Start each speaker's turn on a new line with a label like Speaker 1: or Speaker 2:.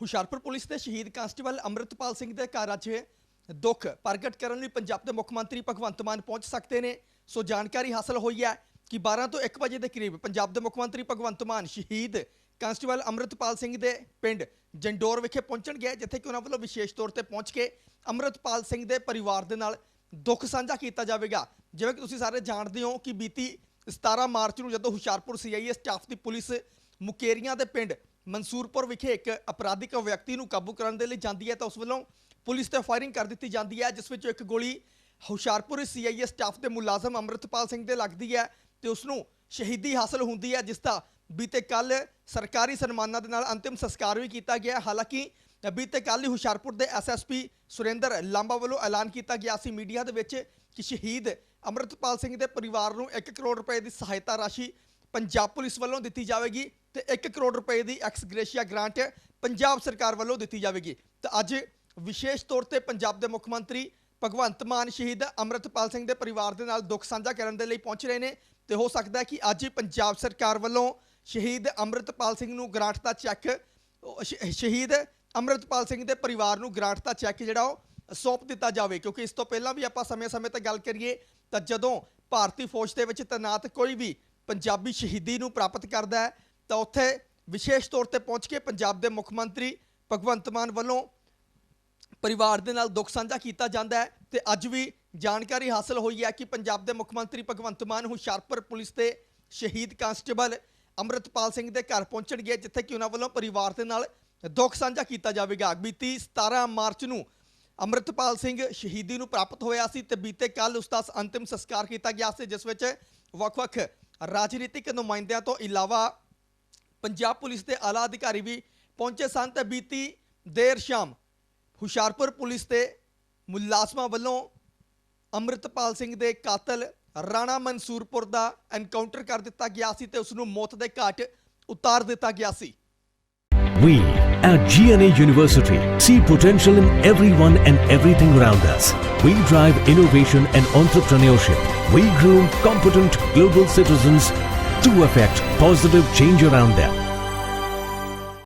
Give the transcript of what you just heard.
Speaker 1: Hoshiarpur police ਦੇ ਸ਼ਹੀਦ constable Amritpal Singh ਦੇ ਘਰ ਅੱਜ ਦੁੱਖ ਪ੍ਰਗਟ ਕਰਨ ਲਈ ਪੰਜਾਬ ਦੇ ਮੁੱਖ ਮੰਤਰੀ ਭਗਵੰਤ ਮਾਨ ਪਹੁੰਚ ਸਕਦੇ ਨੇ। ਸੋ ਜਾਣਕਾਰੀ ਹਾਸਲ ਹੋਈ ਹੈ ਕਿ 12 ਤੋਂ 1 ਵਜੇ ਦੇ ਕਰੀਬ ਪੰਜਾਬ ਦੇ ਮੁੱਖ ਮੰਤਰੀ ਭਗਵੰਤ ਮਾਨ ਸ਼ਹੀਦ ਕਾਂਸਟੇਬਲ ਅੰਮ੍ਰਿਤਪਾਲ ਸਿੰਘ ਦੇ ਪਿੰਡ ਜੰਡੋਰ ਵਿਖੇ ਪਹੁੰਚਣਗੇ ਜਿੱਥੇ ਕਿ ਉਹਨਾਂ ਵੱਲੋਂ ਵਿਸ਼ੇਸ਼ ਤੌਰ ਤੇ ਪਹੁੰਚ ਕੇ ਅੰਮ੍ਰਿਤਪਾਲ ਸਿੰਘ ਦੇ ਪਰਿਵਾਰ ਦੇ ਨਾਲ ਦੁੱਖ ਸਾਂਝਾ ਕੀਤਾ ਜਾਵੇਗਾ। ਜਿਵੇਂ ਕਿ ਤੁਸੀਂ ਸਾਰੇ ਜਾਣਦੇ ਹੋ ਕਿ ਬੀਤੀ 17 ਮਾਰਚ ਨੂੰ ਜਦੋਂ ਹੁਸ਼ਿਆਰਪੁਰ ਸੀਆਈਏ ਸਟਾਫ ਦੀ ਪੁਲਿਸ ਮੁਕੇਰੀਆਂ ਦੇ ਪਿੰਡ ਮਨਸੂਰਪੁਰ ਵਿਖੇ ਇੱਕ ਅਪਰਾਧਿਕ ਵਿਅਕਤੀ ਨੂੰ ਕਾਬੂ ਕਰਨ ਦੇ ਲਈ ਜਾਂਦੀ ਹੈ ਤਾਂ ਉਸ ਵੱਲੋਂ ਪੁਲਿਸ ਤੇ ਫਾਇਰਿੰਗ ਕਰ ਦਿੱਤੀ ਜਾਂਦੀ ਹੈ, ਜਿਸ ਵਿੱਚ ਇੱਕ ਗੋਲੀ ਹੁਸ਼ਿਆਰਪੁਰ ਸੀਆਈਏ ਸਟਾਫ ਦੇ ਮੁਲਾਜ਼ਮ ਅੰਮ੍ਰਿਤਪਾਲ ਸਿੰਘ ਦੇ ਲੱਗਦੀ ਹੈ ਤੇ ਉਸ ਨੂੰ ਸ਼ਹੀਦੀ ਹਾਸਲ ਹੁੰਦੀ ਹੈ, ਜਿਸ ਦਾ ਬੀਤੇ ਕੱਲ ਸਰਕਾਰੀ ਸਨਮਾਨਾਂ ਦੇ ਨਾਲ ਅੰਤਿਮ ਸੰਸਕਾਰ ਵੀ ਕੀਤਾ ਗਿਆ ਹਾਲਾਂਕਿ ਬੀਤੇ ਕੱਲ ਹੀ ਹੁਸ਼ਿਆਰਪੁਰ ਦੇ ਐਸਐਸਪੀ ਸੁਰਿੰਦਰ ਲਾਂਬਾ ਵੱਲੋਂ ਐਲਾਨ ਕੀਤਾ ਗਿਆ ਸੀ ਮੀਡੀਆ ਦੇ ਵਿੱਚ ਕਿ ਸ਼ਹੀਦ ਅੰਮ੍ਰਿਤਪਾਲ ਸਿੰਘ ਦੇ ਪਰਿਵਾਰ ਨੂੰ 1 ਕਰੋੜ ਰੁਪਏ ਦੀ ਸਹਾਇਤਾ ਰਾਸ਼ੀ ਪੰਜਾਬ ਪੁਲਿਸ ਵੱਲੋਂ ਦਿੱਤੀ ਜਾਵੇਗੀ ਤੇ 1 ਕਰੋੜ ਰੁਪਏ ਦੀ ਐਕਸ ਗ੍ਰੇਸ਼ੀਆ ਗ੍ਰਾਂਟ ਪੰਜਾਬ ਸਰਕਾਰ ਵੱਲੋਂ ਦਿੱਤੀ ਜਾਵੇਗੀ। ਤਾਂ ਅੱਜ ਵਿਸ਼ੇਸ਼ ਤੌਰ ਤੇ ਪੰਜਾਬ ਦੇ ਮੁੱਖ ਮੰਤਰੀ ਭਗਵੰਤ ਮਾਨ ਸ਼ਹੀਦ ਅੰਮ੍ਰਿਤਪਾਲ ਸਿੰਘ ਦੇ ਪਰਿਵਾਰ ਦੇ ਨਾਲ ਦੁੱਖ ਸਾਂਝਾ ਕਰਨ ਦੇ ਲਈ ਪਹੁੰਚ ਰਹੇ ਨੇ ਤੇ ਹੋ ਸਕਦਾ ਹੈ ਕਿ ਅੱਜ ਪੰਜਾਬ ਸਰਕਾਰ ਵੱਲੋਂ ਸ਼ਹੀਦ ਅੰਮ੍ਰਿਤਪਾਲ ਸਿੰਘ ਨੂੰ ਗ੍ਰਾਂਟ ਦਾ ਚੈੱਕ ਸ਼ਹੀਦ ਅੰਮ੍ਰਿਤਪਾਲ ਸਿੰਘ ਦੇ ਪਰਿਵਾਰ ਨੂੰ ਗ੍ਰਾਂਟ ਦਾ ਚੈੱਕ ਜਿਹੜਾ ਉਹ ਸੌਂਪ ਦਿੱਤਾ ਜਾਵੇ। ਕਿਉਂਕਿ ਇਸ ਤੋਂ ਪਹਿਲਾਂ ਵੀ ਆਪਾਂ ਸਮੇਂ-ਸਮੇਂ ਤੇ ਗੱਲ ਕਰੀਏ ਤਾਂ ਜਦੋਂ ਭਾਰਤੀ ਫੌਜ ਦੇ ਵਿੱਚ ਤੈਨਾਤ ਕੋਈ ਵੀ ਪੰਜਾਬੀ ਸ਼ਹੀਦੀ ਨੂੰ ਪ੍ਰਾਪਤ ਕਰਦਾ ਹੈ, ਤਾਂ ਉੱਥੇ ਵਿਸ਼ੇਸ਼ ਤੌਰ ਤੇ ਪਹੁੰਚ ਕੇ ਪੰਜਾਬ ਦੇ ਮੁੱਖ ਮੰਤਰੀ ਭਗਵੰਤ ਮਾਨ ਵੱਲੋਂ ਪਰਿਵਾਰ ਦੇ ਨਾਲ ਦੁੱਖ ਸਾਂਝਾ ਕੀਤਾ ਜਾਂਦਾ ਹੈ ਤੇ ਅੱਜ ਵੀ ਜਾਣਕਾਰੀ ਹਾਸਲ ਹੋਈ ਹੈ ਕਿ ਪੰਜਾਬ ਦੇ ਮੁੱਖ ਮੰਤਰੀ ਭਗਵੰਤ ਮਾਨ ਹੁਸ਼ਿਆਰਪੁਰ ਪੁਲਿਸ ਦੇ ਸ਼ਹੀਦ ਕਾਂਸਟੇਬਲ ਅੰਮ੍ਰਿਤਪਾਲ ਸਿੰਘ ਦੇ ਘਰ ਪਹੁੰਚਣਗੇ, ਜਿੱਥੇ ਕਿ ਉਹਨਾਂ ਵੱਲੋਂ ਪਰਿਵਾਰ ਦੇ ਨਾਲ ਦੁੱਖ ਸਾਂਝਾ ਕੀਤਾ ਜਾਵੇਗਾ। ਬੀਤੀ 17 ਮਾਰਚ ਨੂੰ ਅੰਮ੍ਰਿਤਪਾਲ ਸਿੰਘ ਸ਼ਹੀਦੀ ਨੂੰ ਪ੍ਰਾਪਤ ਹੋਇਆ ਸੀ ਤੇ ਬੀਤੇ ਕੱਲ ਉਸ ਦਾ ਅੰਤਿਮ ਸੰਸਕਾਰ ਕੀਤਾ ਗਿਆ ਸੀ, ਜਿਸ ਵਿੱਚ ਵੱਖ-ਵੱਖ ਰਾਜਨੀਤਿਕ ਨੁਮਾਇੰਦਿਆਂ ਤੋਂ ਇਲਾਵਾ ਪੰਜਾਬ ਪੁਲਿਸ ਦੇ ਆਲਾ ਅਧਿਕਾਰੀ ਵੀ ਪਹੁੰਚੇ ਸਨ ਤੇ ਬੀਤੀ ਦੇਰ ਸ਼ਾਮ ਹੁਸ਼ਿਆਰਪੁਰ ਪੁਲਿਸ ਦੇ ਮੁਲਾਜ਼ਮਾਂ ਵੱਲੋਂ ਅੰਮ੍ਰਿਤਪਾਲ ਸਿੰਘ ਦੇ ਕਾਤਲ ਰਾਣਾ ਮਨਸੂਰਪੁਰ ਦਾ ਐਨਕਾਊਂਟਰ ਕਰ ਦਿੱਤਾ ਗਿਆ ਸੀ ਤੇ ਉਸ ਨੂੰ ਮੌਤ ਦੇ ਘਾਟ ਉਤਾਰ ਦਿੱਤਾ ਗਿਆ ਸੀ
Speaker 2: We at GNA University see potential in everyone and everything around us. We drive innovation and entrepreneurship. We groom competent global citizens to affect positive change around them.